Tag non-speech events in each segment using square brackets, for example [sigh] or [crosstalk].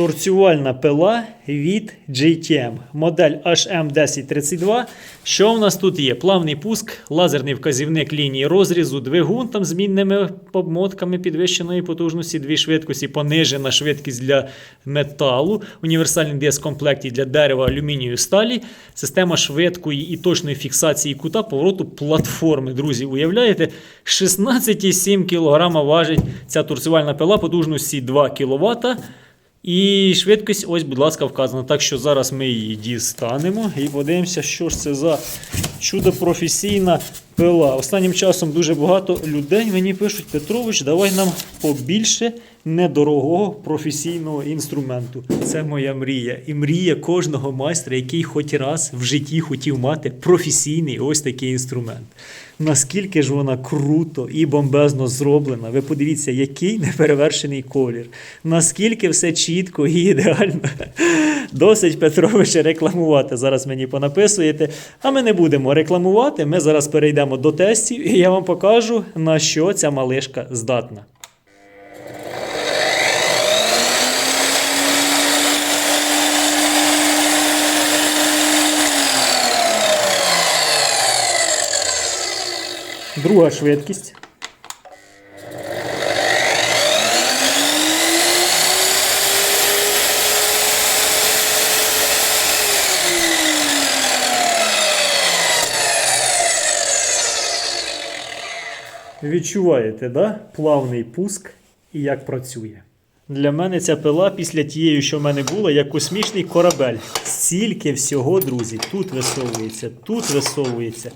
торцювальна пила від JTM. Модель HM1032. Що в нас тут є? Плавний пуск, лазерний вказівник лінії розрізу, двигун там з мінними обмотками підвищеної потужності, дві швидкості, понижена швидкість для металу, універсальний диск в для дерева, алюмінію, сталі, система швидкої і точної фіксації кута повороту платформи. Друзі, уявляєте? 16,7 кг важить ця торцювальна пила потужності 2 кВт. І швидкість, ось, будь ласка, вказана. Так що зараз ми її дістанемо і подивимося, що ж це за чудо-професійна пила. Останнім часом дуже багато людей мені пишуть: Петрович, давай нам побільше недорогого професійного інструменту. Це моя мрія. І мрія кожного майстра, який хоч раз в житті хотів мати професійний ось такий інструмент. Наскільки ж вона круто і бомбезно зроблена. Ви подивіться, який неперевершений колір. Наскільки все чітко і ідеально. Досить Петровича рекламувати. Зараз мені понаписуєте. А ми не будемо рекламувати. Ми зараз перейдемо до тестів, і я вам покажу, на що ця малишка здатна. Друга швидкість. Відчуваєте, да? плавний пуск і як працює. Для мене ця пила після тієї, що в мене була, як космічний корабель. Стільки всього, друзі, тут висовується, тут висовується,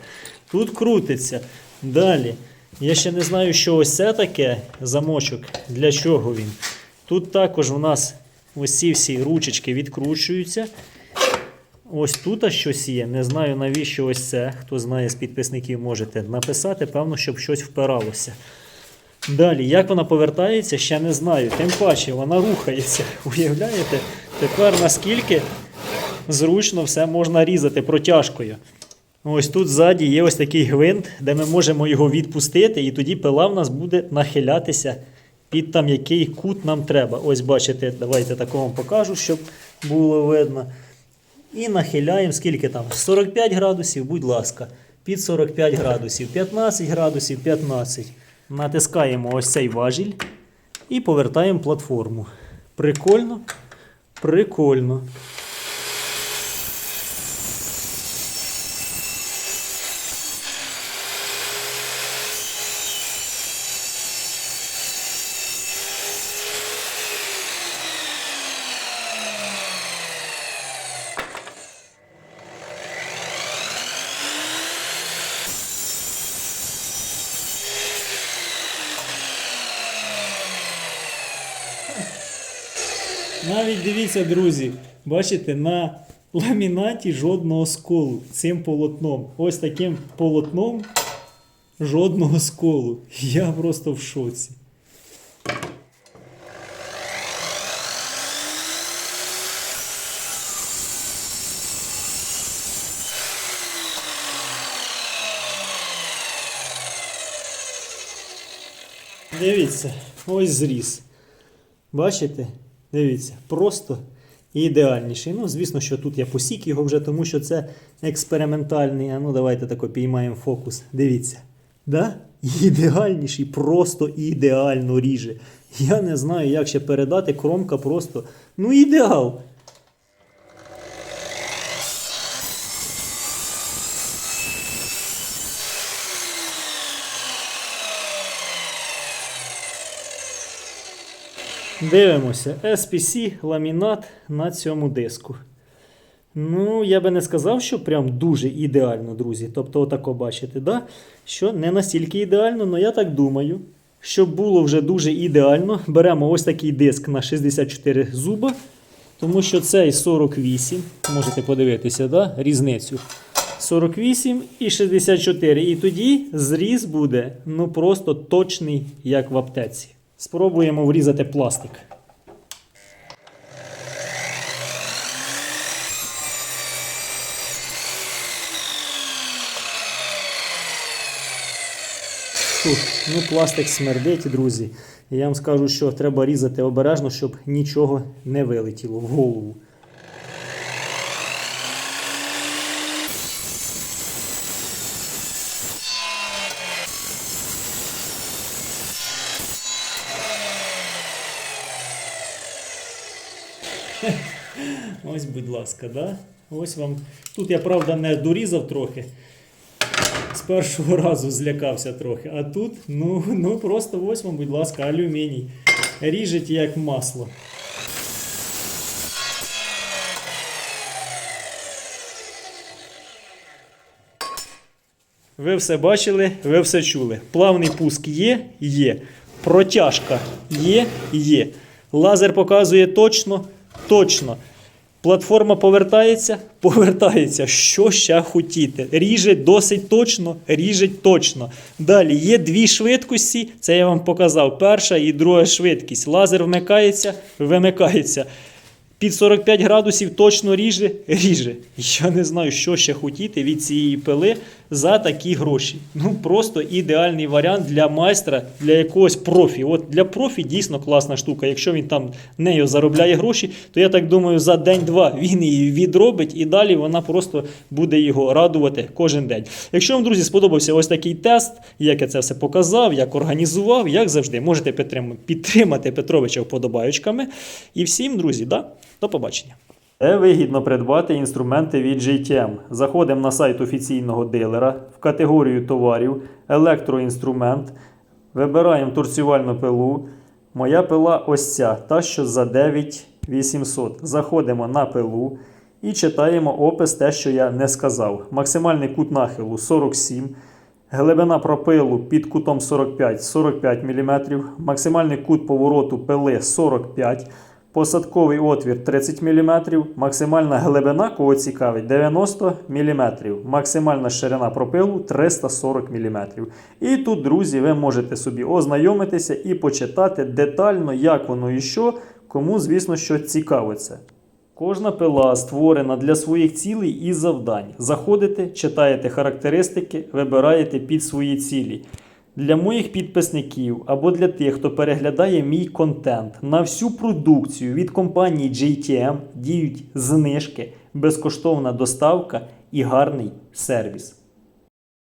тут крутиться. Далі. Я ще не знаю, що ось це таке замочок, для чого він. Тут також у нас ось всі ручечки відкручуються. Ось тут щось є. Не знаю навіщо ось це. Хто знає з підписників, можете написати, певно, щоб щось впиралося. Далі, як вона повертається, ще не знаю. Тим паче вона рухається. [laughs] Уявляєте? Тепер наскільки зручно все можна різати протяжкою. Ось тут ззаді є ось такий гвинт, де ми можемо його відпустити, і тоді пила в нас буде нахилятися під там який кут нам треба. Ось бачите, давайте такого вам покажу, щоб було видно. І нахиляємо, скільки там? 45 градусів, будь ласка, під 45 градусів, 15 градусів, 15. Натискаємо ось цей важіль і повертаємо платформу. Прикольно, прикольно. Навіть дивіться, друзі, бачите, на ламінаті жодного сколу цим полотном. Ось таким полотном жодного сколу. Я просто в шоці. Дивіться, ось зріз. Бачите? Дивіться, просто ідеальніший. Ну, звісно, що тут я посік його вже, тому що це експериментальний. А ну, давайте тако піймаємо фокус. Дивіться. Да? Ідеальніший, просто ідеально ріже. Я не знаю, як ще передати. Кромка просто. Ну, ідеал. Дивимося, SPC ламінат на цьому диску. Ну, я би не сказав, що прям дуже ідеально, друзі. Тобто, отако бачите, да? що не настільки ідеально, але я так думаю. Щоб було вже дуже ідеально, беремо ось такий диск на 64 зуба, тому що цей 48, можете подивитися, да? різницю. 48 і 64. І тоді зріз буде ну просто точний, як в аптеці. Спробуємо врізати пластик. Ну пластик смердить, друзі. Я вам скажу, що треба різати обережно, щоб нічого не вилетіло в голову. [laughs] Ось, будь ласка, да? Ось вам. Тут я, правда, не дорізав трохи. З першого [laughs] разу злякався трохи. А тут, ну, ну просто ось вам, будь ласка, алюміній. Ріжеть як масло. Ви все бачили, ви все чули. Плавний пуск є, є. Протяжка є, є. Лазер показує точно, точно. Платформа повертається, [laughs] повертається. Що ще хотіти? Ріже досить точно, ріжеть точно. Далі є дві швидкості. Це я вам показав. Перша і друга швидкість. Лазер вмикається, вимикається. Під 45 градусів точно ріже, ріже. Я не знаю, що ще хотіти від цієї пили за такі гроші. Ну просто ідеальний варіант для майстра, для якогось профі. От для профі дійсно класна штука. Якщо він там нею заробляє гроші, то я так думаю, за день-два він її відробить і далі вона просто буде його радувати кожен день. Якщо вам, друзі, сподобався ось такий тест, як я це все показав, як організував, як завжди, можете підтримати Петровича вподобаючками. І всім, друзі, да, до побачення. Де вигідно придбати інструменти від JTM. Заходимо на сайт офіційного дилера в категорію товарів, електроінструмент, вибираємо торцювальну пилу. Моя пила ось ця, та що за 9800. Заходимо на пилу і читаємо опис, те, що я не сказав. Максимальний кут нахилу 47. Глибина пропилу під кутом 45 45 мм, максимальний кут повороту пили 45 Посадковий отвір 30 мм, максимальна глибина, кого цікавить, 90 мм, максимальна ширина пропилу 340 мм. І тут, друзі, ви можете собі ознайомитися і почитати детально, як воно і що, кому, звісно, що цікаво це. Кожна пила створена для своїх цілей і завдань. Заходите, читаєте характеристики, вибираєте під свої цілі. Для моїх підписників або для тих, хто переглядає мій контент на всю продукцію від компанії JTM діють знижки, безкоштовна доставка і гарний сервіс.